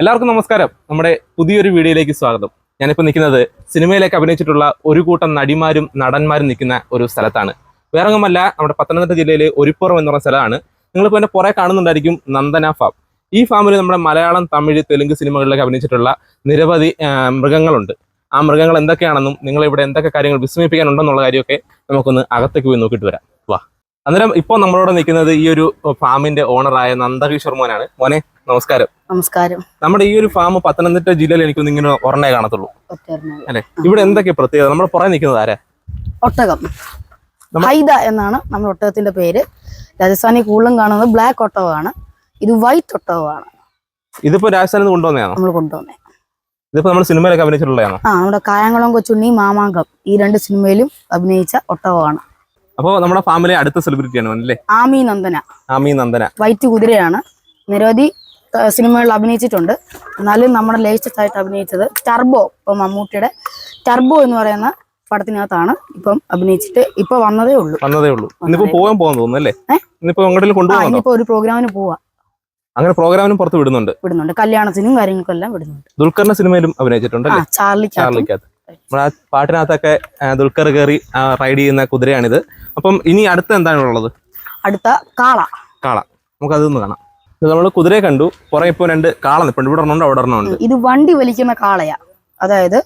എല്ലാവർക്കും നമസ്കാരം. നമ്മുടെ പുതിയൊരു വീഡിയോയിലേക്ക് സ്വാഗതം. ഞാനിപ്പോൾ നിൽക്കുന്നത് സിനിമയിലേക്ക് അഭിനയിച്ചിട്ടുള്ള ഒരു കൂട്ടം നടിമാരും നടന്മാരും നിൽക്കുന്ന ഒരു സ്ഥലത്താണ്. വേറെങ്ങുമല്ല നമ്മുടെ പത്തനംതിട്ട ജില്ലയിലെ ഒരുപ്പുറം എന്ന് പറഞ്ഞ സ്ഥലമാണ്. നിങ്ങളിപ്പോൾ എന്റെ പുറേ കാണുന്നുണ്ടായിരിക്കും നന്ദന ഫാം. ഈ ഫാമിൽ നമ്മുടെ മലയാളം തമിഴ് തെലുങ്ക് സിനിമകളിലൊക്കെ അഭിനയിച്ചിട്ടുള്ള നിരവധി മൃഗങ്ങളുണ്ട്. ആ മൃഗങ്ങൾ എന്തൊക്കെയാണെന്നും നിങ്ങളിവിടെ എന്തൊക്കെ കാര്യങ്ങൾ വിസ്മയിപ്പിക്കാനുണ്ടെന്നുള്ള കാര്യമൊക്കെ നമുക്കൊന്ന് അകത്തേക്ക് പോയി നോക്കിയിട്ട് വരാം. വാ. അന്നേരം ഇപ്പോൾ നമ്മളോട് നിൽക്കുന്നത് ഈ ഒരു ഫാമിന്റെ ഓണറായ നന്ദകിഷോർ മോനാണ്. മോനെ നമസ്കാരം. നമസ്കാരം. നമ്മുടെ ഈ ഒരു ഫാം പത്തനംതിട്ട ജില്ലയിൽ എനിക്ക് ഇങ്ങനെ ഒരെണ്ണേ കാണത്തുള്ളൂ. അല്ലെ? ഇവിടെ എന്തൊക്കെ പ്രത്യേകത? നമ്മൾ പുറകെ നിൽക്കുന്നത് ആരാ? ഒട്ടകം. ഹൈദ എന്നാണ് നമ്മുടെ ഒട്ടകത്തിന്റെ പേര്. രാജസ്ഥാനിൽ കൂടുതലും കാണുന്നത് ബ്ലാക്ക് ഒട്ടകമാണ്. ഇത് വൈറ്റ് ഒട്ടകമാണ്. ഇതിപ്പോ രാജസ്ഥാനിൽ കൊണ്ടുവന്നതാണ്? നമ്മൾ കൊണ്ടുവന്നേ. ഇതിപ്പോ നമ്മൾ സിനിമയിലൊക്കെ അഭിനയിച്ചിട്ടുള്ളതാണ്? ആ നമ്മുടെ കായംകുളം കൊച്ചുണ്ണി മാമാങ്കം ഈ രണ്ട് സിനിമയിലും അഭിനയിച്ച ഒട്ടകമാണ്. അപ്പോ നമ്മുടെ ഫാമിലി അടുത്ത സെലിബ്രിറ്റിയാണ് അല്ലേ? ആമി നന്ദന. ആമി നന്ദന. വൈറ്റ് കുതിരയാണ്. നിരവധി സിനിമകളിൽ അഭിനയിച്ചിട്ടുണ്ട്. എന്നാലും നമ്മുടെ ലേറ്റസ്റ്റ് ആയിട്ട് അഭിനയിച്ചത് ടർബോ ഇപ്പം മമ്മൂട്ടിയുടെ ടർബോ എന്ന് പറയുന്ന പടത്തിനകത്താണ് ഇപ്പം അഭിനയിച്ചിട്ട് ഇപ്പൊ വന്നതേ ഉള്ളൂ. വന്നതേ ഉള്ളൂ. ഇന്നിപ്പോ പോകാൻ പോകാൻ തോന്നുന്നു അല്ലേ? ഏ? ഇന്നിപ്പോ ഇനിയിപ്പോ ഒരു പ്രോഗ്രാമിന് പോവാ. അങ്ങനെ പ്രോഗ്രാമിനും പുറത്ത് വിടുന്നുണ്ട്. വിടുന്നുണ്ട്. കല്യാണത്തിനും കാര്യങ്ങൾക്കും എല്ലാം വിടുന്നുണ്ട്. ദുൽഖറിന്റെ സിനിമയിലും അഭിനയിച്ചിട്ടുണ്ട് ആ അല്ലേ ചാർലിക്കകത്തും ചാർലിക്കകത്ത് നമ്മുടെ ആ പാട്ടിനകത്തൊക്കെ ദുൽഖർ കയറി റൈഡ് ചെയ്യുന്ന കുതിരയാണിത്. അപ്പം ഇനി അടുത്ത എന്താണ് ഉള്ളത്? അടുത്ത കാള. കാള. നമുക്ക് അതൊന്ന് കാണാം. നമ്മൾ കുതിരയെ കണ്ടു. പുറകെ ഇപ്പോൾ രണ്ട് കാള നിൽപ്പുണ്ട് ഇവിടെ അവിടെ ഇത് വണ്ടി വലിക്കുന്ന കാളയാ. അതായത്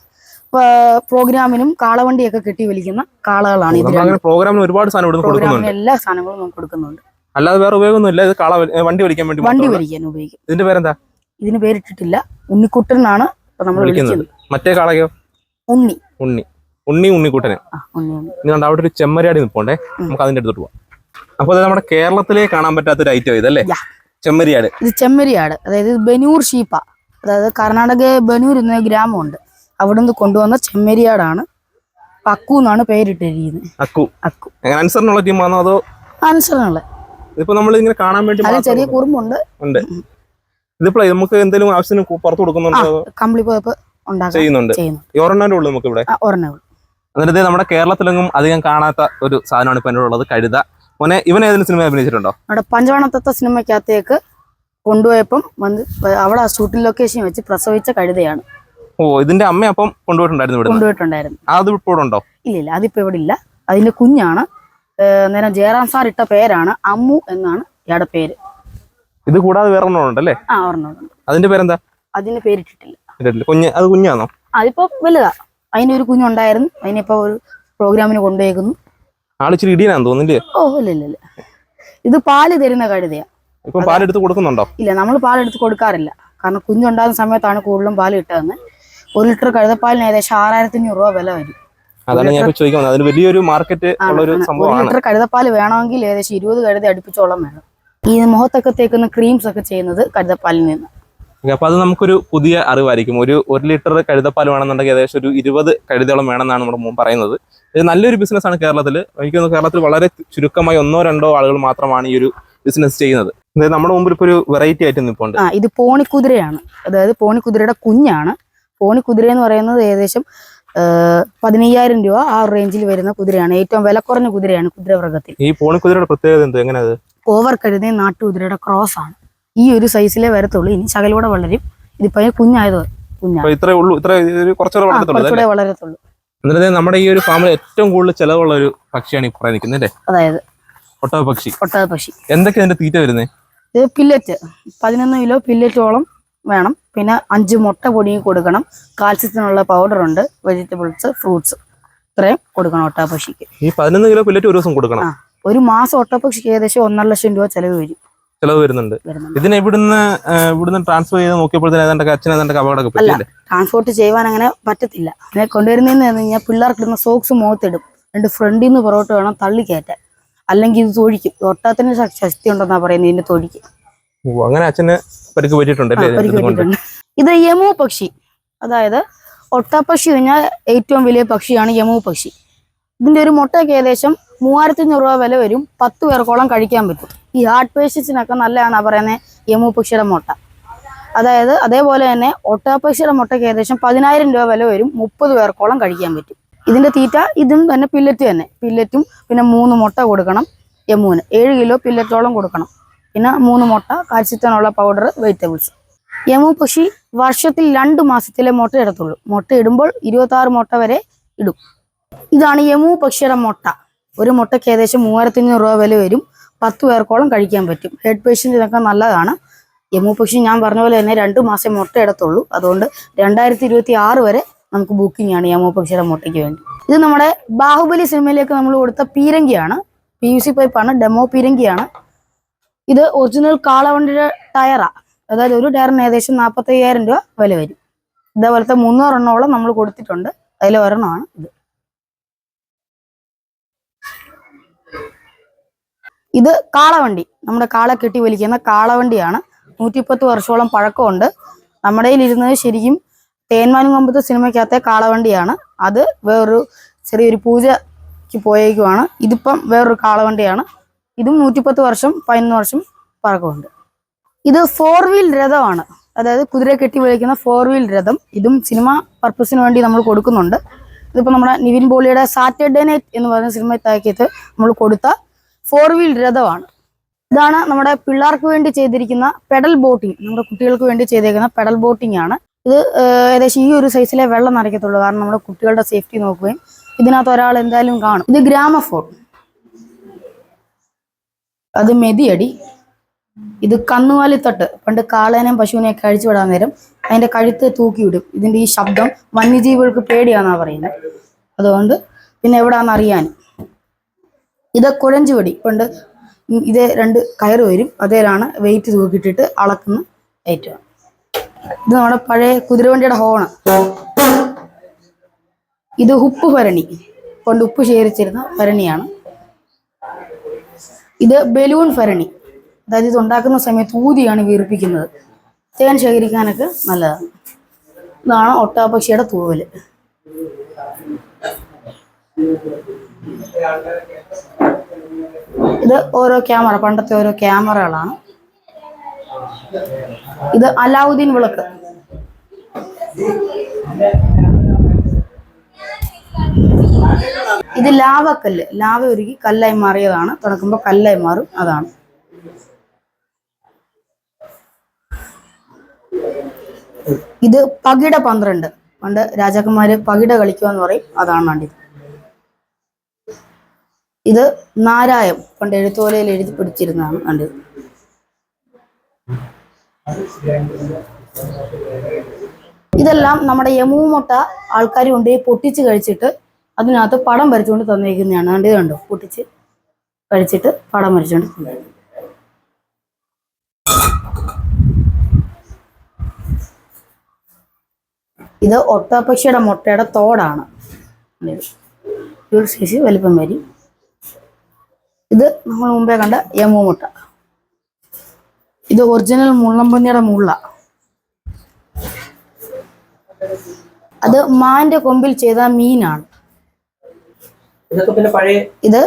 പ്രോഗ്രാമിനും കാളവണ്ടിയൊക്കെ കെട്ടി വലിക്കുന്ന കാളകളാണ് അങ്ങനെ പ്രോഗ്രാമിന് ഒരുപാട് സാധനം കൊടുക്കുന്നുണ്ട്. എല്ലാ സാധനങ്ങളും നമുക്ക് കൊടുക്കുന്നുണ്ട്. അല്ലാതെ വേറെ ഉപയോഗമൊന്നുമില്ല ഇത് കാള വണ്ടി വലിക്കാൻ വേണ്ടി വണ്ടി വലിക്കാൻ ഉപയോഗിക്കും. ഇതിന്റെ പേരെന്താ? ഇതിന് പേരിട്ടിട്ടില്ല. ഉണ്ണിക്കുട്ടൻ എന്നാണ് നമ്മൾ വിളിക്കുന്നത്. മറ്റേ കാളയോ? ഉണ്ണി. ഉണ്ണി. ഉണ്ണി ഉണ്ണിക്കുട്ടനെ. ഇനി കണ്ട അവിടെ ഒരു ചെമ്മരിയാടി നിപ്പോണ്ടേ. നമുക്ക് അതിന്റെ അടുത്തോട്ട് പോവാം. അപ്പൊ നമ്മുടെ കേരളത്തിലേ കാണാൻ പറ്റാത്ത ഒരു ഐറ്റം ഇതല്ലേ. ചെമ്മരിയാട്. ഇത് ചെമ്മരിയാട് അതായത് ബനൂർ ഷീപ്പ. അതായത് കർണാടക ബനൂർ എന്ന ഗ്രാമമുണ്ട്. അവിടെ നിന്ന് കൊണ്ടുവന്ന ചെമ്മരിയാടാണ്. അക്കു എന്നാണ് പേരിട്ടിരിക്കുന്നത്. അക്കു. അക്കു. അനുസരണമുള്ള ടീമാണോ അതോ? അനുസരണമുള്ള ഇതിപ്പോ നമ്മൾ ഇങ്ങനെ കാണാൻ വേണ്ടി ചെറിയ കുറുമ്പുണ്ട്. ഉണ്ട്. ഇതിപ്പോ നമുക്ക് എന്തെങ്കിലും ആവശ്യത്തിന് പുറത്തു കൊടുക്കുന്നുണ്ടോ കമ്പിളി പോയപ്പോ ചെയ്യുന്നുണ്ട്. ഒരെണ്ണേ ഉള്ളൂ നമുക്ക് ഇവിടെ ഒരെണ്ണേ ഉള്ളൂ. എന്നിട്ട് നമ്മുടെ കേരളത്തിലെങ്ങും അധികം കാണാത്ത ഒരു സാധനമാണ് ഇപ്പൊ എന്നോട് ഉള്ളത് കഴുത. മോനെ ഇവൻ ഏതെങ്കിലും സിനിമ അഭിനയിച്ചിട്ടുണ്ടോ? അവിടെ പഞ്ചവണത്തത്തെ സിനിമയ്ക്കകത്തേക്ക് കൊണ്ടുപോയപ്പം വന്ന് അവിടെ ആ ഷൂട്ടിംഗ് ലൊക്കേഷൻ വെച്ച് പ്രസവിച്ച കഴുതയാണ്. ഓ ഇതിന്റെ അമ്മ അപ്പം കൊണ്ടുപോയിട്ടുണ്ടായിരുന്നു ഇവിടെ കൊണ്ടുപോയിട്ടുണ്ടായിരുന്നു. അത് ഇപ്പോൾ ഉണ്ടോ? ഇല്ല ഇല്ല അതിപ്പോ ഇവിടെ ഇല്ല. അതിന്റെ കുഞ്ഞാണ് നേരം ജയറാം സാർ ഇട്ട പേരാണ് അമ്മു എന്നാണ് ഇയാളുടെ പേര്. ഇത് കൂടാതെ വേറെ ഉണ്ടല്ലേ ആ ഒരെണ്ണമുണ്ട്. അതിന്റെ പേരെന്താ? അതിന്റെ പേരിട്ടിട്ടില്ല ഇട്ടിട്ടില്ല. കുഞ്ഞ് അത് കുഞ്ഞാണോ അതിപ്പോ വലുതാ. അതിനൊരു ഒരു കുഞ്ഞുണ്ടായിരുന്നു. അതിനിപ്പോ ഒരു പ്രോഗ്രാമിന് കൊണ്ടുപോയേക്കുന്നു. ആളിച്ചിരി ഇടിയനാന്ന് തോന്നുന്നില്ലേ? ഓ ഇല്ല ഇല്ല ഇല്ല. ഇത് പാൽ തരുന്ന കഴുതയാ. ഇപ്പം പാലെടുത്ത് കൊടുക്കുന്നുണ്ടോ? ഇല്ല നമ്മൾ പാലെടുത്ത് കൊടുക്കാറില്ല. കാരണം കുഞ്ഞുണ്ടാകുന്ന സമയത്താണ് കൂടുതലും പാൽ കിട്ടുന്നത്. ഒരു ലിറ്റർ കഴുതപ്പാലിന് ഏകദേശം ആറായിരത്തി അഞ്ഞൂറ് രൂപ വില വരും. അതാണ് ഞാൻ ചോദിക്കുന്നത്. അതിന് വലിയൊരു മാർക്കറ്റ് ഉള്ള ഒരു സംഭവമാണ്. ലിറ്റർ കഴുതപ്പാൽ വേണമെങ്കിൽ ഏകദേശം ഇരുപത് കഴുത അടുപ്പിച്ചോളം വേണം. ഈ മുഖത്തൊക്കെ തേക്കുന്ന ക്രീംസ് ഒക്കെ ചെയ്യുന്നത് കഴുതപ്പാലിൽ നിന്ന്. അപ്പൊ അത് നമുക്കൊരു പുതിയ അറിവായിരിക്കും. ഒരു ഒരു ലിറ്റർ കഴുതപ്പാൽ വേണമെന്നുണ്ടെങ്കിൽ ഏകദേശം ഒരു ഇരുപത് കഴുതയോളം വേണമെന്നാണ് നമ്മുടെ പറയുന്നത്. ഇത് നല്ലൊരു ബിസിനസ് ആണ് കേരളത്തിൽ എനിക്ക് തോന്നുന്നു കേരളത്തിൽ വളരെ ചുരുക്കമായി ഒന്നോ രണ്ടോ ആളുകൾ മാത്രമാണ് ഈ ഒരു ബിസിനസ് ചെയ്യുന്നത്. അതായത് നമ്മുടെ മുമ്പിൽ ഇപ്പോൾ ഒരു വെറൈറ്റി ആയിട്ട് നിൽപ്പുണ്ട്. ആ ഇത് പോണിക്കുതിരയാണ്. അതായത് പോണിക്കുതിരയുടെ കുഞ്ഞാണ്. പോണിക്കുതിര എന്ന് പറയുന്നത് ഏകദേശം പതിനയ്യായിരം രൂപ ആ റേഞ്ചിൽ വരുന്ന കുതിരയാണ്. ഏറ്റവും വില കുറഞ്ഞ കുതിരയാണ് കുതിരവർഗത്തിൽ ഈ പോണിക്കുതിരയുടെ പ്രത്യേകത എന്ത്? എങ്ങനെ അത് ഓവർ കഴുതയും നാട്ടുകുതിരയുടെ ക്രോസ് ആണ്. ഈ ഒരു സൈസിലേ വരത്തുള്ളൂ. ഇനി ശകലൂടെ വളരും. ഇതിപ്പോ കുഞ്ഞായത് കുഞ്ഞാണ്. ഇത്രേ ഉള്ളൂ. ഇത്ര കുറച്ചുകൂടെ വളരത്തുള്ളൂ. എന്നിട്ട് നമ്മുടെ ഈ ഒരു ഫാമിൽ ഏറ്റവും കൂടുതൽ ചെലവുള്ള ഒരു പക്ഷിയാണ് ഈ പുറകെ നിൽക്കുന്നത് അല്ലേ? അതായത്? ഒട്ടക പക്ഷി. ഒട്ടക പക്ഷി. എന്തൊക്കെ അതിന്റെ തീറ്റ വരുന്നത് ഇത് പില്ലറ്റ് പതിനൊന്ന് കിലോ പില്ലറ്റോളം വേണം. പിന്നെ അഞ്ച് മുട്ട പൊടിയും കൊടുക്കണം. കാൽസ്യത്തിനുള്ള പൗഡർ ഉണ്ട്. വെജിറ്റബിൾസ് ഫ്രൂട്ട്സ് ഇത്രയും കൊടുക്കണം ഒട്ടകപ്പക്ഷിക്ക് ഈ പതിനൊന്ന് കിലോ പില്ലറ്റ് ഒരു ദിവസം കൊടുക്കണം? ഒരു മാസം ഒട്ടകപ്പക്ഷിക്ക് ഏകദേശം ഒന്നര ലക്ഷം രൂപ ചെലവ് വരും. ചെലവ് വരുന്നുണ്ട്. ഇതിനെ ഇവിടുന്ന് ഇവിടുന്ന് ട്രാൻസ്ഫർ ചെയ്ത് നോക്കിയപ്പോഴത്തേക്ക് അച്ഛനെ അപകടമൊക്കെ പറ്റില്ലേ ട്രാൻസ്പോർട്ട് ചെയ്യുവാൻ അങ്ങനെ പറ്റത്തില്ല. അങ്ങനെ കൊണ്ടുവരുന്നതെന്ന് പറഞ്ഞു കഴിഞ്ഞാൽ പിള്ളേർക്ക് ഇടുന്ന സോക്സ് മുഖത്തിടും. രണ്ട് ഫ്രണ്ടിൽ നിന്ന് പുറകോട്ട് വേണം തള്ളി കയറ്റാൻ. അല്ലെങ്കിൽ ഇത് തൊഴിക്കും. ഒട്ടാത്തിന് ശക്തി ഉണ്ടെന്നാ പറയുന്നത് ഇതിന്റെ തൊഴിക്ക്. അങ്ങനെ അച്ഛന് പരിക്ക് പറ്റിയിട്ടുണ്ട് ഇത് യമു പക്ഷി. അതായത് ഒട്ടപ്പക്ഷി കഴിഞ്ഞാൽ ഏറ്റവും വലിയ പക്ഷിയാണ് യമു പക്ഷി. ഇതിന്റെ ഒരു മുട്ടയ്ക്ക് ഏകദേശം മൂവായിരത്തി അഞ്ഞൂറ് രൂപ വില വരും. പത്ത് പേർക്കോളം കഴിക്കാൻ പറ്റും. ഈ ഹാർട്ട് പേഷ്യൻസിനൊക്കെ നല്ലതാണ് പറയുന്നത് യമു പക്ഷിയുടെ മുട്ട. അതായത് അതേപോലെ തന്നെ ഒട്ടപ്പക്ഷിയുടെ മുട്ടയ്ക്ക് ഏകദേശം പതിനായിരം രൂപ വില വരും. മുപ്പത് പേർക്കോളം കഴിക്കാൻ പറ്റും. ഇതിന്റെ തീറ്റ ഇതും തന്നെ പില്ലറ്റ് തന്നെ. പില്ലറ്റും പിന്നെ മൂന്ന് മുട്ട കൊടുക്കണം യമുവിന് ഏഴ് കിലോ പില്ലറ്റോളം കൊടുക്കണം. പിന്നെ മൂന്ന് മുട്ട കാൽസ്യത്തിനുള്ള പൗഡർ വെജിറ്റബിൾസ് യമു പക്ഷി വർഷത്തിൽ രണ്ട് മാസത്തിലെ മുട്ട ഇടത്തുള്ളൂ. മുട്ട ഇടുമ്പോൾ ഇരുപത്തി ആറ് മുട്ട വരെ ഇടും. ഇതാണ് യമു പക്ഷിയുടെ മുട്ട. ഒരു മുട്ടയ്ക്ക് ഏകദേശം മൂവായിരത്തി അഞ്ഞൂറ് രൂപ വില വരും. പത്ത് പേർക്കോളം കഴിക്കാൻ പറ്റും. ഹെഡ് പേഷ്യന്റിനൊക്കെ നല്ലതാണ്. യമു പക്ഷി ഞാൻ പറഞ്ഞ പോലെ തന്നെ രണ്ട് മാസം മുട്ട ഇടത്തുള്ളൂ. അതുകൊണ്ട് രണ്ടായിരത്തി ഇരുപത്തി ആറ് വരെ നമുക്ക് ബുക്കിംഗ് ആണ് യമു പക്ഷിയുടെ മുട്ടയ്ക്ക് വേണ്ടി. ഇത് നമ്മുടെ ബാഹുബലി സിനിമയിലേക്ക് നമ്മൾ കൊടുത്ത പീരങ്കിയാണ്. പി യു സി പൈപ്പാണ് ഡെമോ പീരങ്കിയാണ്. ഇത് ഒറിജിനൽ കാളവണ്ടിയുടെ ടയറാ അതായത് ഒരു ടയറിന് ഏകദേശം നാൽപ്പത്തി അയ്യായിരം രൂപ വില വരും. ഇതേപോലത്തെ മുന്നൂറെണ്ണോളം നമ്മൾ കൊടുത്തിട്ടുണ്ട്. അതിൽ ഒരെണ്ണമാണ് ഇത്. ഇത് കാളവണ്ടി. നമ്മുടെ കാള കെട്ടി വലിക്കുന്ന കാളവണ്ടിയാണ്. നൂറ്റിപ്പത്ത് വർഷോളം പഴക്കമുണ്ട്. നമ്മുടെ ഇരുന്നത് ശരിക്കും തേന്മാനും കൊമ്പത്തെ സിനിമയ്ക്കകത്തെ കാളവണ്ടിയാണ്. അത് വേറൊരു ചെറിയൊരു പൂജയ്ക്ക് പോയേക്കുവാണ്. ഇതിപ്പം വേറൊരു കാളവണ്ടിയാണ്. ഇതും നൂറ്റിപ്പത്ത് വർഷം പതിനൊന്ന് വർഷം പഴക്കമുണ്ട്. ഇത് ഫോർ വീൽ രഥമാണ്. അതായത് കുതിര കെട്ടി വിളിക്കുന്ന ഫോർ വീൽ രഥം. ഇതും സിനിമ പർപ്പസിന് വേണ്ടി നമ്മൾ കൊടുക്കുന്നുണ്ട്. ഇതിപ്പോൾ നമ്മുടെ നിവിൻ പോളിയുടെ സാറ്റർഡേ നൈറ്റ് എന്ന് പറയുന്ന സിനിമ താക്കിയത് നമ്മൾ കൊടുത്ത ഫോർ വീൽ രഥമാണ്. ഇതാണ് നമ്മുടെ പിള്ളേർക്ക് വേണ്ടി ചെയ്തിരിക്കുന്ന പെഡൽ ബോട്ടിംഗ്. നമ്മുടെ കുട്ടികൾക്ക് വേണ്ടി ചെയ്തേക്കുന്ന പെഡൽ ബോട്ടിംഗ് ആണ്. ഇത് ഏകദേശം ഈ ഒരു സൈസിലെ വെള്ളം നിറയ്ക്കത്തുള്ളൂ. കാരണം നമ്മുടെ കുട്ടികളുടെ സേഫ്റ്റി നോക്കുകയും ഇതിനകത്ത് ഒരാൾ എന്തായാലും കാണും. ഇത് ഗ്രാമഫോൺ. അത് മെതിയടി. ഇത് കന്നുകാലിത്തട്ട്. പണ്ട് കാളേനെയും പശുവിനെയൊക്കെ അഴിച്ചു വിടാൻ നേരം അതിന്റെ കഴുത്ത് തൂക്കി വിടും ഇതിന്റെ ഈ ശബ്ദം വന്യജീവികൾക്ക് പേടിയാന്നാ പറയുന്നത്. അതുകൊണ്ട് പിന്നെ എവിടാന്ന് അറിയാൻ. ഇത് കുഴഞ്ചുവടി. പണ്ട് ഇതേ രണ്ട് കയർ വരും. അതേലാണ് വെയിറ്റ് തൂക്കിയിട്ടിട്ട് അളക്കുന്ന ഏറ്റവും ഇത് നമ്മുടെ പഴയ കുതിരവണ്ടിയുടെ ഹോണ് ഇത് ഉപ്പ് ഭരണി. കൊണ്ട് ഉപ്പ് ശേഖരിച്ചിരുന്ന ഭരണിയാണ്. ഇത് ബലൂൺ ഭരണി. അതായത് ഇത് ഉണ്ടാക്കുന്ന സമയത്ത് ഊതിയാണ് വീർപ്പിക്കുന്നത്. തേൻ ശേഖരിക്കാനൊക്കെ നല്ലതാണ്. ഇതാണ് ഒട്ടാപക്ഷിയുടെ തൂവൽ. ഇത് ഓരോ ക്യാമറ പണ്ടത്തെ ഓരോ ക്യാമറകളാണ് ഇത് അലാവുദ്ദീൻ വിളക്ക്. ഇത് ലാവക്കല്ല്. ലാവ ഒരുക്കി കല്ലായി മാറിയതാണ്. തുടക്കുമ്പോ കല്ലായി മാറും. അതാണ്. ഇത് പകിട പന്ത്രണ്ട്. പണ്ട് രാജാക്കന്മാര് പകിട കളിക്കുക എന്ന് പറയും. അതാണ് കണ്ടത് ഇത് നാരായം പണ്ട് എഴുത്തോലയിൽ എഴുതി പിടിച്ചിരുന്നതാണ് കണ്ടത്. ഇതെല്ലാം നമ്മുടെ യമൂമുട്ട ആൾക്കാർ കൊണ്ടുപോയി പൊട്ടിച്ച് കഴിച്ചിട്ട് അതിനകത്ത് പടം വരച്ചുകൊണ്ട് തന്നേക്കുന്നതാണ് കണ്ടത് കണ്ടോ? പൊട്ടിച്ച് കഴിച്ചിട്ട് പടം വരച്ചുകൊണ്ട് ഇത് ഒട്ടപ്പക്ഷിയുടെ മുട്ടയുടെ തോടാണ്. ശേഷി വലിപ്പം വരും. ഇത് നമ്മൾ മുമ്പേ കണ്ട യമു മുട്ട ഇത് ഒറിജിനൽ മുള്ളമ്പന്നിയുടെ മുള്ള. അത് മാന്റെ കൊമ്പിൽ ചെയ്ത മീനാണ്. ഇത്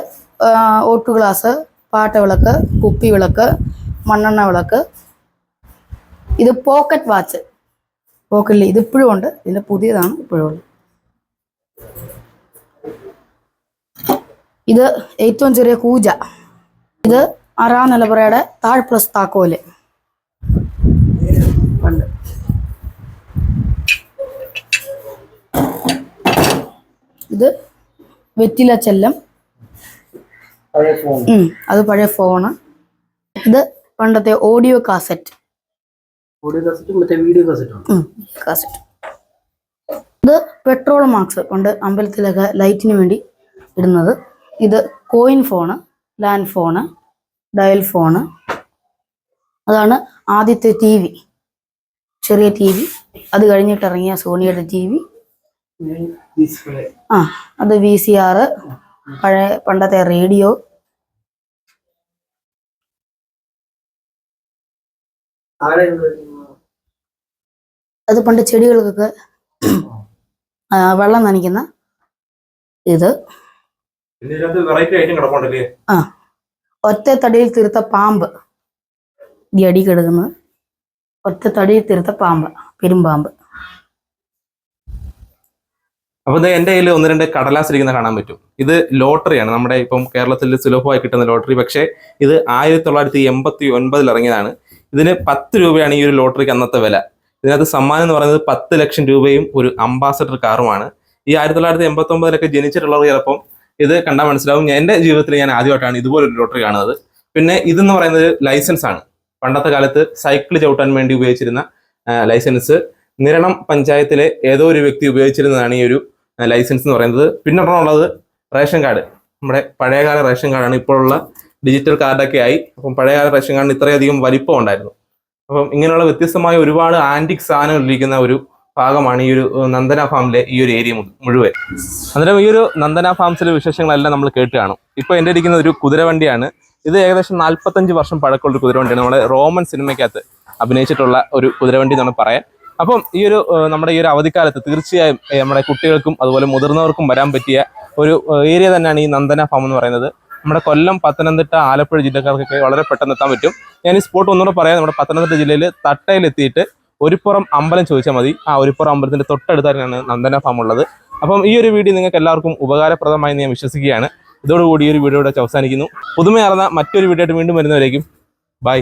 ഓട്ടു ഗ്ലാസ് പാട്ടവിളക്ക് കുപ്പി വിളക്ക് മണ്ണെണ്ണ വിളക്ക്. ഇത് പോക്കറ്റ് വാച്ച് പോക്കറ്റിൽ ഇത് ഇപ്പോഴും ഉണ്ട്. ഇതിന്റെ പുതിയതാണ് ഇപ്പോഴും ഉള്ളത്. ഇത് ഏറ്റവും ചെറിയ കൂജ. ഇത് ആറാം നിലപുറയുടെ താഴ്പ്ലസ് താക്കോൽ ഉണ്ട് ഇത് വെറ്റില ചെല്ലം. അത് പഴയ ഫോണ്. ഇത് പണ്ടത്തെ ഓഡിയോ കാസറ്റ്. ഓഡിയോ കാസറ്റും മറ്റേ വീഡിയോ കാസറ്റും കാസറ്റ്. ഇത് പെട്രോൾ മാർക്സ് പണ്ട് അമ്പലത്തിലൊക്കെ ലൈറ്റിന് വേണ്ടി ഇടുന്നത്. ഇത് coin phone land phone dial phone അതാണ് ആദ്യത്തെ ടി വി ചെറിയ ടി വി അത് കഴിഞ്ഞിട്ട് ഇറങ്ങിയ സോണിയുടെ ടി വി ആ അത് വി സി ആറ് പഴയ പണ്ടത്തെ റേഡിയോ. അത് പണ്ട് ചെടികൾക്കൊക്കെ വെള്ളം നനയ്ക്കുന്ന ഇത്. ആ. ഒറ്റ തടിയിൽ തീർത്ത പാമ്പ്. ഈ അടി കിടക്കുന്നത്. ഒറ്റ തടിയിൽ തീർത്ത പാമ്പ്. പെരുമ്പാമ്പ് അപ്പൊ എന്റെ കയ്യിൽ ഒന്ന് രണ്ട് കടലാസ് ഇരിക്കുന്ന കാണാൻ പറ്റും. ഇത് ലോട്ടറിയാണ് നമ്മുടെ ഇപ്പം കേരളത്തിൽ സുലഭമായി കിട്ടുന്ന ലോട്ടറി. പക്ഷേ ഇത് ആയിരത്തി തൊള്ളായിരത്തി എൺപത്തി ഒൻപതിൽ ഇറങ്ങിയതാണ്. ഇതിന് പത്ത് രൂപയാണ് ഈ ഒരു ലോട്ടറിക്ക് അന്നത്തെ വില. ഇതിനകത്ത് സമ്മാനം എന്ന് പറയുന്നത് പത്ത് ലക്ഷം രൂപയും ഒരു അംബാസഡർ കാറുമാണ്. ഈ ആയിരത്തി തൊള്ളായിരത്തി എൺപത്തി ഒമ്പതിലൊക്കെ ജനിച്ചിട്ടുള്ളവർ ചിലപ്പം ഇത് കണ്ടാൽ മനസ്സിലാവും. എന്റെ ജീവിതത്തിൽ ഞാൻ ആദ്യമായിട്ടാണ് ഇതുപോലൊരു ലോട്ടറി കാണുന്നത്. പിന്നെ ഇതെന്ന് പറയുന്നത് ലൈസൻസ് ആണ്. പണ്ടത്തെ കാലത്ത് സൈക്കിൾ ചവിട്ടാൻ വേണ്ടി ഉപയോഗിച്ചിരുന്ന ലൈസൻസ് നിരണം പഞ്ചായത്തിലെ ഏതോ ഒരു വ്യക്തി ഉപയോഗിച്ചിരുന്നതാണ് ഈ ഒരു ലൈസൻസ് എന്ന് പറയുന്നത്. പിന്നെ ഉള്ളത് റേഷൻ കാർഡ്. നമ്മുടെ പഴയകാല റേഷൻ കാർഡാണ് ഇപ്പോഴുള്ള ഡിജിറ്റൽ കാർഡൊക്കെ ആയി. അപ്പം പഴയകാല റേഷൻ കാർഡിന് ഇത്രയധികം വലിപ്പം ഉണ്ടായിരുന്നു. അപ്പം ഇങ്ങനെയുള്ള വ്യത്യസ്തമായ ഒരുപാട് ആന്റിക് സാധനങ്ങൾ ഇരിക്കുന്ന ഒരു ഭാഗമാണ് ഈ ഒരു നന്ദന ഫാമിലെ ഈ ഒരു ഏരിയ മുഴുവൻ. അന്നേരം ഈ ഒരു നന്ദന ഫാംസിലെ വിശേഷങ്ങളെല്ലാം നമ്മൾ കേട്ട് കാണും. ഇപ്പോൾ എന്റെ ഇരിക്കുന്ന ഒരു കുതിരവണ്ടിയാണ് ഇത് ഏകദേശം നാൽപ്പത്തഞ്ച് വർഷം പഴക്കമുള്ള ഒരു കുതിരവണ്ടിയാണ് നമ്മുടെ റോമൻ സിനിമയ്ക്കകത്ത് അഭിനയിച്ചിട്ടുള്ള ഒരു കുതിരവണ്ടി എന്നാണ് പറയാൻ. അപ്പം ഈ ഒരു നമ്മുടെ ഈ ഒരു അവധിക്കാലത്ത് തീർച്ചയായും നമ്മുടെ കുട്ടികൾക്കും അതുപോലെ മുതിർന്നവർക്കും വരാൻ പറ്റിയ ഒരു ഏരിയ തന്നെയാണ് ഈ നന്ദന ഫാം എന്ന് പറയുന്നത്. നമ്മുടെ കൊല്ലം പത്തനംതിട്ട ആലപ്പുഴ ജില്ലക്കാർക്കൊക്കെ വളരെ പെട്ടെന്ന് എത്താൻ പറ്റും. ഞാൻ ഈ സ്പോട്ട് ഒന്നുകൂടെ പറയാം. നമ്മുടെ പത്തനംതിട്ട ജില്ലയിൽ തട്ടയിലെത്തിയിട്ട് ഒരുപ്പുറം അമ്പലം ചോദിച്ചാൽ മതി. ആ ഒരുപ്പുറം അമ്പലത്തിന്റെ തൊട്ടടുത്ത് തന്നെയാണ് നന്ദന ഫാം ഉള്ളത്. അപ്പം ഈ ഒരു വീഡിയോ നിങ്ങൾക്ക് എല്ലാവർക്കും ഉപകാരപ്രദമായി ഞാൻ വിശ്വസിക്കുകയാണ്. ഇതോടുകൂടി ഈ ഒരു വീഡിയോ ഇവിടെ അവസാനിക്കുന്നു. പുതുമയാർന്ന മറ്റൊരു വീഡിയോ ആയിട്ട് വീണ്ടും വരുന്നവരേക്കും ബൈ